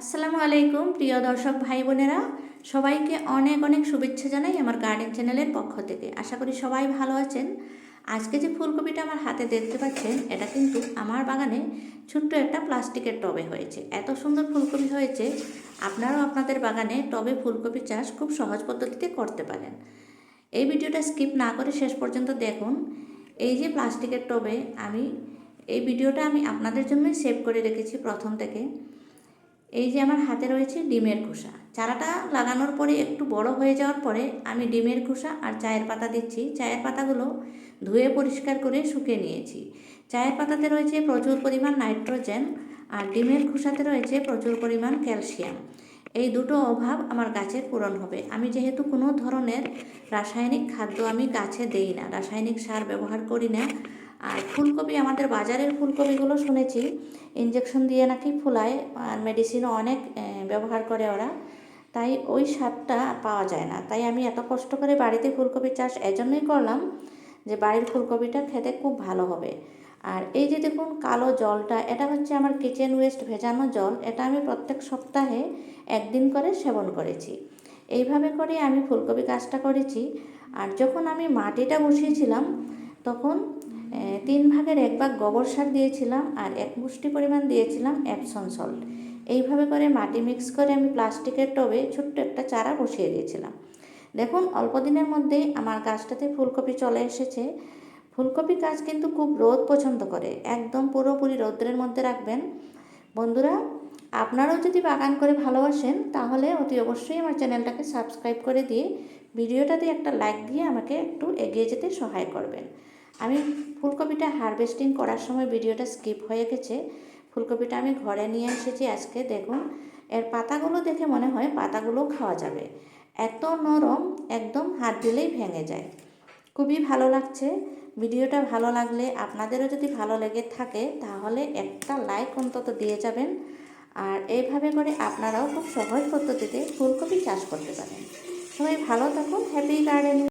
আসসালামু আলাইকুম, প্রিয় দর্শক ভাই বোনেরা। সবাইকে অনেক অনেক শুভেচ্ছা জানাই আমার গার্ডেন চ্যানেলের পক্ষ থেকে। আশা করি সবাই ভালো আছেন। আজকে যে ফুলকপিটা আমার হাতে দেখতে পাচ্ছেন, এটা কিন্তু আমার বাগানে ছোট্ট একটা প্লাস্টিকের টবে হয়েছে। এত সুন্দর ফুলকপি হয়েছে, আপনারাও আপনাদের বাগানে টবে ফুলকপি চাষ খুব সহজ পদ্ধতিতে করতে পারেন। এই ভিডিওটা স্কিপ না করে শেষ পর্যন্ত দেখুন। এই যে প্লাস্টিকের টবে আমি, এই ভিডিওটা আমি আপনাদের জন্যই সেভ করে রেখেছি প্রথম থেকে। এই যে আমার হাতে রয়েছে ডিমের খোসা। চারাটা লাগানোর পরে একটু বড় হয়ে যাওয়ার পরে আমি ডিমের খোসা আর চায়ের পাতা দিচ্ছি। চায়ের পাতাগুলো ধুয়ে পরিষ্কার করে শুকিয়ে নিয়েছি। চায়ের পাতাতে রয়েছে প্রচুর পরিমাণ নাইট্রোজেন আর ডিমের খোসাতে রয়েছে প্রচুর পরিমাণ ক্যালসিয়াম। এই দুটো অভাব আমার গাছের পূরণ হবে। আমি যেহেতু কোনো ধরনের রাসায়নিক খাদ্য আমি গাছে দেই না, রাসায়নিক সার ব্যবহার করি না আর ফুলকপি, আমাদের বাজারের ফুলকপিগুলো শুনেছি ইঞ্জেকশন দিয়ে নাকি ফুলায়, আর মেডিসিনও অনেক ব্যবহার করে ওরা। তাই ওই স্বাদটা পাওয়া যায় না। তাই আমি এত কষ্ট করে বাড়িতে ফুলকপি চাষ এজন্যই করলাম যে বাড়ির ফুলকপিটা খেতে খুব ভালো হবে। আর এই যে দেখুন, কালো জলটা, এটা হচ্ছে আমার কিচেন ওয়েস্ট ভেজানো জল। এটা আমি প্রত্যেক সপ্তাহে একদিন করে সেবন করেছি। এইভাবে করে আমি ফুলকপি গাছটা করেছি। আর যখন আমি মাটিটা বসিয়েছিলাম, তখন তিন ভাগের এক ভাগ গোবর সার দিয়েছিলাম আর এক মুষ্টি পরিমাণ দিয়েছিলাম অ্যাপসন সল্ট এইভাবে করে মাটি মিক্স করে আমি প্লাস্টিকের টবে ছোট্ট একটা চারা বসিয়ে দিয়েছিলাম। দেখুন, অল্প দিনের মধ্যেই আমার গাছটাতে ফুলকপি চলে এসেছে। ফুলকপি গাছ কিন্তু খুব রোদ পছন্দ করে। একদম পুরোপুরি রৌদ্রের মধ্যে রাখবেন। বন্ধুরা, আপনারাও যদি বাগান করে ভালোবাসেন, তাহলে অতি অবশ্যই আমার চ্যানেলটাকে সাবস্ক্রাইব করে দিয়ে ভিডিওটাতে একটা লাইক দিয়ে আমাকে একটু এগিয়ে যেতে সহায় করবেন। আমি ফুলকপিটা হারভেস্টিং করার সময় ভিডিওটা স্কিপ হয়ে গেছে। ফুলকপিটা আমি ঘরে নিয়ে এসেছি আজকে, দেখুন। এর পাতাগুলো দেখে মনে হয় পাতাগুলো খাওয়া যাবে। এত নরম, একদম হাত দিলেই ভেঙে যায়। খুবই ভালো লাগছে। ভিডিওটা ভালো লাগলে, আপনাদেরও যদি ভালো লেগে থাকে, তাহলে একটা লাইক অন্তত দিয়ে যাবেন। আর এইভাবে করে আপনারাও খুব সহজ পদ্ধতিতে ফুলকপি চাষ করতে পারেন। সবাই ভালো থাকুন, হ্যাপি গার্ডেনিং।